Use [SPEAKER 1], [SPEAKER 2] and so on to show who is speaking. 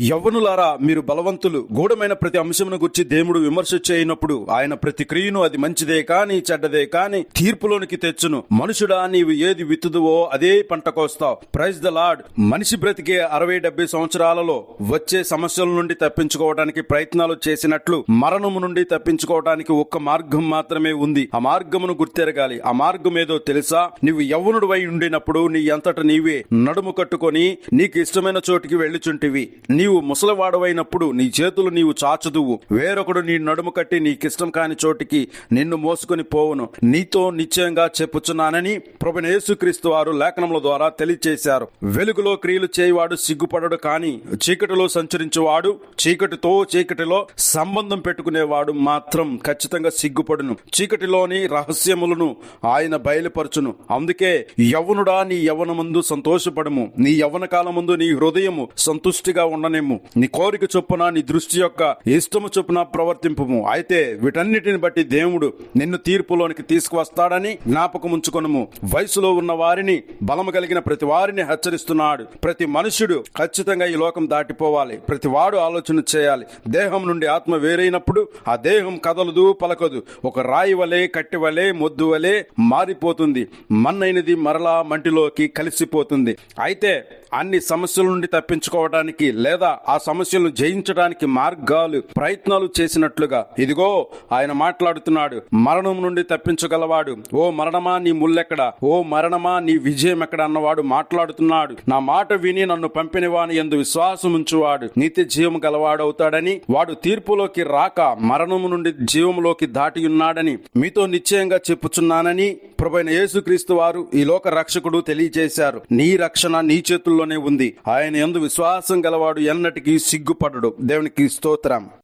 [SPEAKER 1] యవ్వనులారా మీరు బలవంతులు. గూఢమైన ప్రతి అంశమును గుర్చి దేవుడు విమర్శ చేయనప్పుడు ఆయన ప్రతి క్రియను అది మంచిదే కాని చెడ్డదే కాని తీర్పులోనికి తెచ్చును. మనుషుడా నీవు ఏది విత్తుదువో అదే పంట కోస్తావు. ప్రైజ్ ద లార్డ్ మనిషి బ్రతికే అరవై డెబ్బై సంవత్సరాలలో వచ్చే సమస్యల నుండి తప్పించుకోవడానికి ప్రయత్నాలు చేసినట్లు మరణము నుండి తప్పించుకోవడానికి ఒక్క మార్గం మాత్రమే ఉంది. ఆ మార్గమును గుర్తెరగాలి. ఆ మార్గం ఏదో తెలుసా? నీవు యవ్వనుడు వై ఉండినప్పుడు నీ అంతట నీవే నడుము కట్టుకొని నీకు ఇష్టమైన చోటికి వెళ్ళుచుంటివి. నీవు ముసలివాడవైనప్పుడు నీ చేతులు నీవు చాచుదువు. వేరొకడు నీ నడుము కట్టి నీకిష్టం కాని చోటికి నిన్ను మోసుకొని పోవును. నీతో నిశ్చయంగా చెప్పుచున్నానని ప్రభుని యేసుక్రీస్తు వారు లేఖనముల ద్వారా తెలియచేశారు. వెలుగులో క్రియలు చేయవాడు సిగ్గుపడడు కాని చీకటిలో సంచరించువాడు చీకటితో చీకటిలో సంబంధం పెట్టుకునేవాడు మాత్రం ఖచ్చితంగా సిగ్గుపడును. చీకటిలోని రహస్యములను ఆయన బయలుపరచును. అందుకే యవనుడా నీ యవ్వనమందు సంతోషపడము. నీ యవ్వన ముందు నీ హృదయము సంతుష్టిగా ఉండనేము నీ కోరిక చొప్పున నీ దృష్టి యొక్క ఇష్టము చొప్పున ప్రవర్తింపుము. అయితే వీటన్నిటిని బట్టి దేవుడు నిన్ను తీర్పులోనికి తీసుకువస్తాడని జ్ఞాపకం ఉంచుకొనుము. వయసులో ఉన్న వారిని బలము కలిగిన ప్రతి వారిని హెచ్చరిస్తున్నాడు. ప్రతి మనుషుడు ఖచ్చితంగా ఈ లోకం దాటిపోవాలి. ప్రతి వాడు ఆలోచన చేయాలి. దేహం నుండి ఆత్మ వేరైనప్పుడు ఆ దేహం కదలదు పలకదు. ఒక రాయి వలె కట్టి వలె మొద్దు వలె మారిపోతుంది. మన్నైనది మరలా మంటిలోకి కలిసిపోతుంది. అయితే అన్ని సమస్యల నుండి తప్పించుకోవడానికి లేదా ఆ సమస్యలను జయించడానికి మార్గాలు ప్రయత్నాలు చేసినట్లుగా. ఇదిగో ఆయన మాట్లాడుతున్నాడు మరణం నుండి తప్పించగలవాడు. ఓ మరణమా నీ ముల్లెక్కడ? ఓ మరణమా నీ విజయం ఎక్కడ అన్నవాడు మాట్లాడుతున్నాడు. నా మాట విని నన్ను పంపినవాని ఎందు విశ్వాసం ఉంచువాడు నిత్య జీవం గలవాడవుతాడని వాడు తీర్పులోకి రాక మరణము నుండి జీవంలోకి దాటి ఉన్నాడని మీతో నిశ్చయంగా చెప్పుచున్నానని ప్రభైన యేసుక్రీస్తు వారు ఈ లోక రక్షకుడు తెలియజేశారు నీ రక్షణ నీ చేతుల్లోనే ఉంది. ఆయన ఎందు విశ్వాసం గలవాడు ఎన్నటికీ సిగ్గుపడడు. దేవునికి స్తోత్రం.